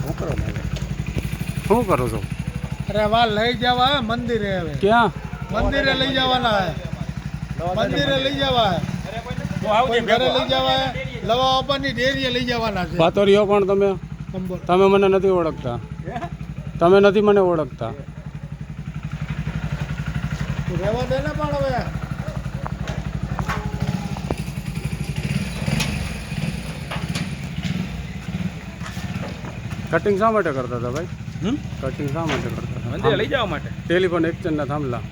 શું કરો તમે શું કરો છો? અરે વા લઈ જવા મંદિરે હવે. ક્યાં? મંદિરે લઈ જવાના હે. મંદિરે લઈ જવા હે. ઘરે લઈ જવા લવા આપવાની ડેરીએ લઈ જવાના છે. પાતોરીઓ પણ તમે? તમે મને નથી ઓળખતા. તમે નથી મને ઓળખતા. રહેવા દે ને પણ હવે. કટિંગ શા માટે કરતા હતા ભાઈ? કટિંગ શા માટે કરતા હતા? મંદિરે લઈ જવા માટે. ટેલિફોન એક્સચેન્જના થાંભલા.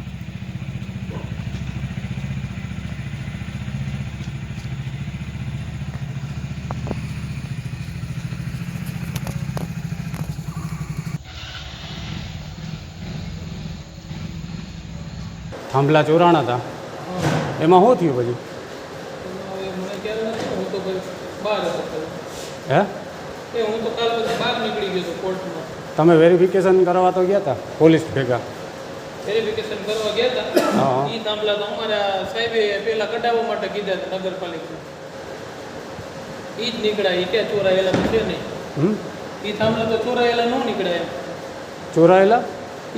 થાંભલા ચોરાણા હતા. એમાં શું થયું પછી? હું? તો હે એ હું તો કાલ પછી બહાર નીકળી ગયો હતો કોર્ટમાં તમે વેરિફિકેશન કરવા તો ગયા હતા પોલીસ ભેગા? વેરિફિકેશન કરવા ગયા હતા હા. એ થાંભલા તો અમારા સાહેબે પહેલાં કઢાવવા માટે કીધા હતા નગરપાલિકા એ જ નીકળ્યા એ ક્યાં ચોરાયેલા તો છે નહીં. એ થાંભલા તો ચોરાયેલા ન નીકળ્યા ચોરાયેલા?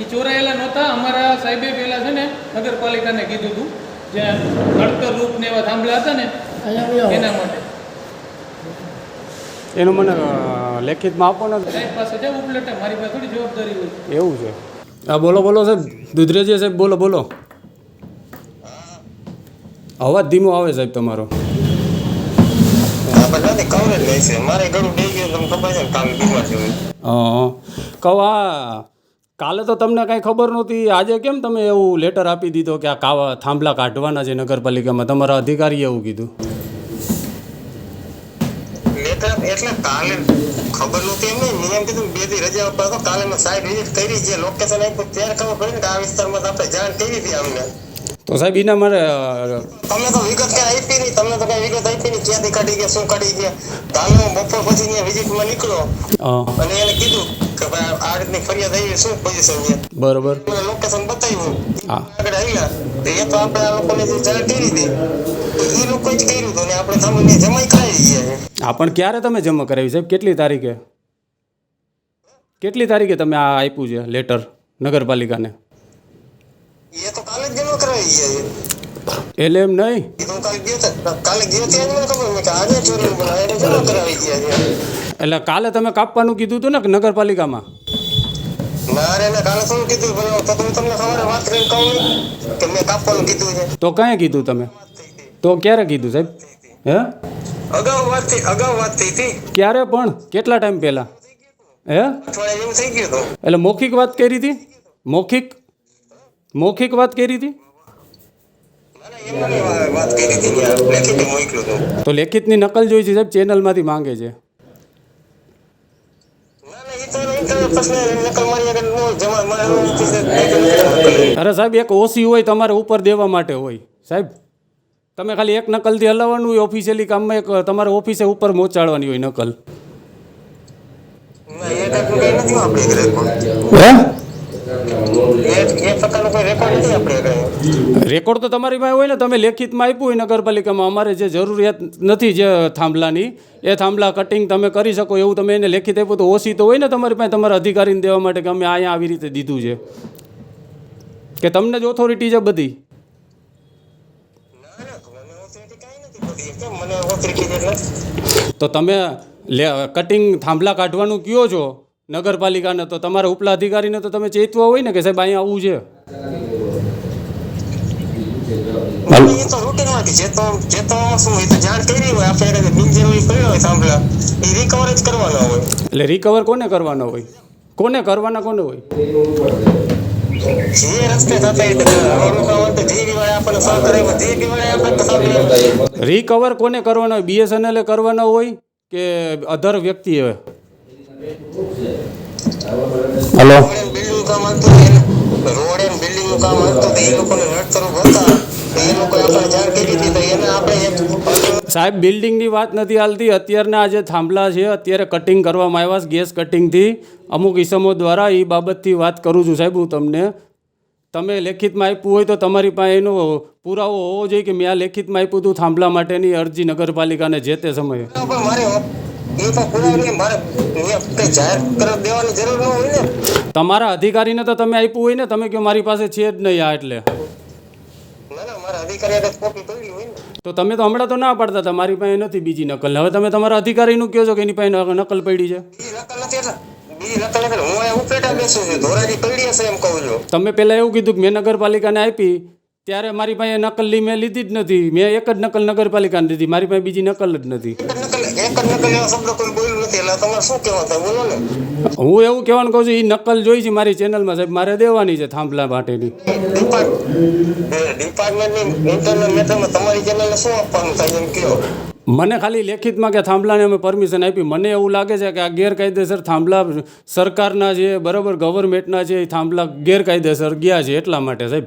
એ ચોરાયેલા નહોતા અમારા સાહેબે પહેલાં છે ને નગરપાલિકાને કીધું હતું જ્યાં નડતર રૂપ ને એવા થાંભલા હતા ને. એના માટે. એનું મને લેખિતમાં આપો ને. સાહેબ પાસે જાવ ઉપલેટે મારી પાસે થોડી જવાબદારી હોય. એવું છે. હા બોલો બોલો સાહેબ. દુધરેજી સાહેબ બોલો બોલો. અવાજ ધીમો આવે સાહેબ તમારો. હા કાલે તો તમને કાંઈ ખબર નહોતી. આજે કેમ તમે એવું લેટર આપી દીધો કે આ કાવા થાંભલા કાઢવાના છે નગરપાલિકામાં? તમારા અધિકારીએ એવું કીધું. એટલે કાલે ખબર નહોતી એમને. નિયમ કીધું બે દી રજા ઉપર કાલે મેં સાઈડ વિઝિટ કરી જે લોકેશન આપ્યું, ત્યારે ખબર પડી ને આ વિસ્તારમાં આપણે જાણ કરી હતી અમને. તો સાહેબ એના મારે તમે તો વિગત કઈ આપી નહીં તમને તો કઈ વિગત આપી નહીં ક્યાંથી કાઢી ગયા શું કાઢી ગયા. કાલે હું બપોર પછી અહીંયા વિઝિટમાં નીકળ્યો અને એને કીધું કે ભાઈ આ રીતની ફરિયાદ આવી શું પોઝિશન છે? બરોબર. મને લોકેશન બતાવ્યું. હા. આગળ આવ્યા તો એ તો આપણે આ લોકોને જે જાણ કરી હતી એ લોકો જ કર્યું હતું ને આપણે સામાન્ય જમાઈ કરાવી ગયા હા પણ ક્યારે તમે જમા કરાવી સાહેબ? કેટલી તારીખે? કેટલી તારીખે તમે આ આપ્યું છે લેટર નગરપાલિકાને? એ તો કાલે જ જમા કરાવી ગયા છે એટલે એમ નહીં એ તો હું કાલે ગયો તો કાલે ગયો ત્યાં જ મને ખબર મેં કે આજે ચોરી બનાવે એને જમા કરાવી ગયા છે એટલે કાલે તમે કાપવાનું કીધું હતું ને કે નગરપાલિકામાં? ના રે ના કાલે શું કીધું? પણ તો હું તમને સવારે વાત કરીને કહું નહીં કે મેં કાપવાનું કીધું છે. તો ક્યાં કીધું તમે? તો ક્યારે કીધું સાહેબ? હે? અગાઉ વાત થઈ અગાઉ વાત થઈ હતી. ક્યારે પણ? કેટલા ટાઈમ પહેલાં? હે? અઠવાડિયા જેવું થઈ ગયું હતું. એટલે મૌખિક વાત કરી હતી? મૌખિક? મૌખિક વાત કરી હતી તો લેખિતની નકલ જોઈ છે સાહેબ ચેનલમાંથી માંગે છે. અરે સાહેબ એક ઓસી હોય તમારે ઉપર દેવા માટે હોય સાહેબ તમે ખાલી એક નકલથી હલાવવાનું હોય ઓફિશિયલી કામમાં એક તમારે ઓફિસે ઉપર પહોંચાડવાની હોય નકલ. હે એ એ પ્રકારનો કોઈ રેકોર્ડ તો તમારી પાસે હોય ને, તમે લેખિતમાં આપ્યું હોય નગરપાલિકામાં, અમારે જે જરૂરિયાત નથી જે થાંભલાની, એ થાંભલા કટિંગ તમે કરી શકો, એવું તમે એને લેખિત આપ્યું તો ઓછી તો હોય ને તમારી પાસે, તમારા અધિકારીને દેવા માટે કે અમે અહીંયા આવી રીતે દીધું છે. કે તમને જ ઓથોરિટી છે બધી? તો તમે કટિંગ થાંભલા કાઢવાનું કયો છો? નગરપાલિકાને તો તમારા ઉપલા અધિકારીને તો તમે ચેતવા હોય ને કે સાહેબ અહીંયા આવવું છે. એ તો routine માંથી જે તો જે તો શું એ તો જાણ કરી હોય. આપણે એને બિનજરૂરી કર્યો હોય સાંભળા એ રિકવર જ કરવાનો હોય. એટલે રિકવર કોને કરવાનો હોય? કોને કરવાના કોને હોય. રિકવર કોને કરવાનો હોય? બીએસએનએલ કરવાનો હોય કે અધર વ્યક્તિએ હલો. સાહેબ, બિલ્ડિંગની વાત નથી હાલતી. અત્યારના આ જે થાંભલા છે, અત્યારે કટિંગ કરવામાં આવ્યા ગેસ કટિંગથી અમુક ઇસમો દ્વારા એ બાબતથી વાત કરું છું સાહેબ હું તમને. તમે લેખિતમાં આપ્યું હોય તો તમારી પાસે એનો પુરાવો હોવો જોઈએ કે મેં આ લેખિતમાં આપ્યું હતું થાંભલા માટેની અરજી નગરપાલિકાને જે તે સમયે. એ પણ પુરાવો મારે કંઈ જાહેર કરી દેવાની જરૂર ન હોય ને. તમારા અધિકારીને તો તમે આપ્યું હોય ને તમે કહો મારી પાસે છે જ નહીં આ એટલે. તો તમે તો હમણાં તો ના પાડતા હતા મારી પાસે નથી બીજી નકલ. હવે તમે તમારા અધિકારીનું કહો છો કે એની પાસે નકલ પડી છે? તમે પહેલાં એવું કીધું કે મેં નગરપાલિકાને આપી ત્યારે મારી પાસે નકલ મેં લીધી જ નથી. મેં એક જ નકલ નગરપાલિકાને દીધી મારી પાસે બીજી નકલ જ નથી. હું એવું કહેવાનું કહું છું એ નકલ જોઈ છે મારી ચેનલમાં સાહેબ. મારે દેવાની છે થાંભલા માટેની. મને ખાલી લેખિતમાં કે થાંભલાને અમે પરમિશન આપી. મને એવું લાગે છે કે આ ગેરકાયદેસર થાંભલા સરકારના છે બરાબર ગવર્મેન્ટના છે એ થાંભલા ગેરકાયદેસર ગયા છે એટલા માટે સાહેબ.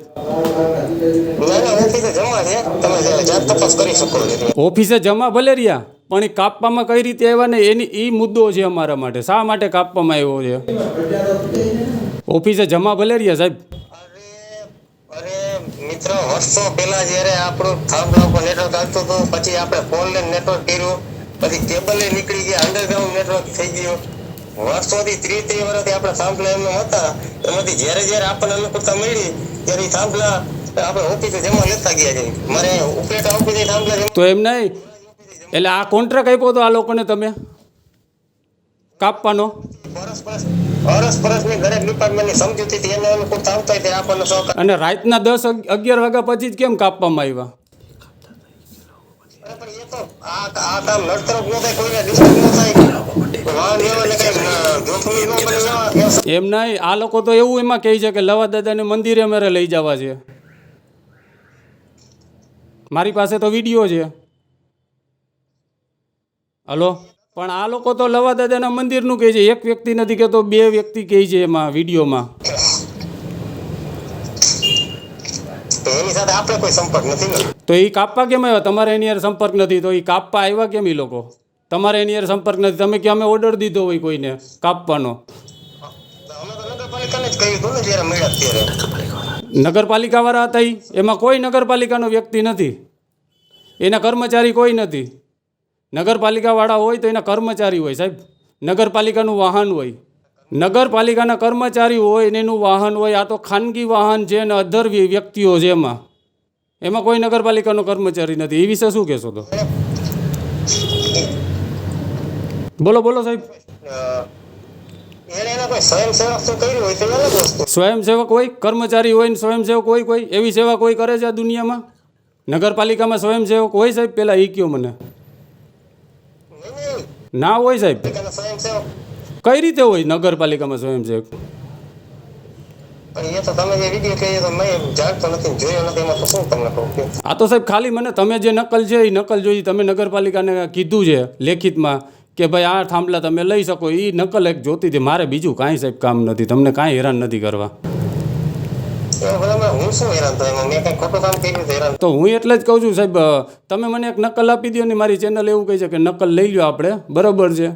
ઓફિસે જમા ભલે રહ્યા. પણ એ કાપવામાં કઈ રીતે આવ્યા ને એની એ મુદ્દો છે અમારા માટે. શા માટે કાપવામાં આવ્યો છે? ઓફિસે જમા ભલે રહ્યા સાહેબ? અરે અરે મિત્ર વર્ષો પહેલા જ્યારે આપણું થાંભલા ઉપર નેટવર્ક આવતું હતું પછી આપણે ફોન લઈને નેટવર્ક કર્યું. પછી કેબલે નીકળી ગયા અંડરગ્રાઉન્ડ નેટવર્ક થઈ ગયું. વર્ષોથી ત્રીસ ત્રીસ વર્ષથી આપણે થાંભલા એમ હતા. એમાંથી જ્યારે જ્યારે આપણને અનુકૂળતા મળી ત્યારે થાંભલા આપણે ઓફિસે જમા લેતા ગયા. છે મારે ઉપલેટા ઓફિસે થાંભલા તો એમ નહીં એટલે આ કોન્ટ્રાક્ટ આપ્યો હતો આ લોકોને તમે? કાપવાનો? અને રાતના દસ અગિયાર વાગ્યા પછી જ કેમ કાપવામાં આવ્યા? તો એમ નહીં આ લોકો તો એવું એમાં કહે છે કે લવા દાદાને મંદિરે મારે લઈ જવા છે. મારી પાસે તો વીડિયો છે. હલો? પણ આ લોકો તો લવા દાદાના મંદિરનું કહે છે. એક વ્યક્તિ નથી કહેતો બે વ્યક્તિ કહે છે એમાં વિડીયોમાં. તો એની સાથે આપણે કોઈ સંપર્ક નથી તો એ કાપવા કેમ આવ્યા? તમારે એની યાર સંપર્ક નથી. તો એ કાપવા આવ્યા કેમ એ લોકો? તમારે એની યાર સંપર્ક નથી. તમે કે અમે ઓર્ડર દીધો હોય કોઈને કાપવાનો. નગરપાલિકા નગરપાલિકાવાળા હતા એમાં કોઈ નગરપાલિકાનો વ્યક્તિ નથી. એના કર્મચારી કોઈ નથી. નગરપાલિકાવાળા હોય તો એના કર્મચારી હોય સાહેબ. નગરપાલિકાનું વાહન હોય. નગરપાલિકાના કર્મચારી હોય ને એનું વાહન હોય આ તો ખાનગી વાહન છે ને અધર વ્યક્તિઓ છે એમાં. એમાં કોઈ નગરપાલિકાનો કર્મચારી નથી. એ વિશે શું કહેશો તો? બોલો બોલો સાહેબ. સ્વયંસેવક હોય કર્મચારી હોય ને સ્વયંસેવક હોય કોઈ. એવી સેવા કોઈ કરે છે આ દુનિયામાં? નગરપાલિકામાં સ્વયંસેવક હોય સાહેબ? પહેલાં એ કયો મને. ના હોય સાહેબ. કઈ રીતે હોય? નગરપાલિકામાં સ્વયંસેવક? આ તો સાહેબ ખાલી મને તમે જે નકલ છે એ નકલ જોઈ તમે નગરપાલિકાને કીધું છે લેખિતમાં કે ભાઈ આ થાંભલા તમે લઈ શકો એ નકલ એક જોતી હતી મારે બીજું કાંઈ સાહેબ કામ નથી તમને કાંઈ હેરાન નથી કરવા. હું શું તો હું એટલે જ કહું છું, સાહેબ તમે મને એક નકલ આપી દો ને મારી ચેનલ એવું કહે છે કે નકલ લઈ લો આપણે, બરાબર છે?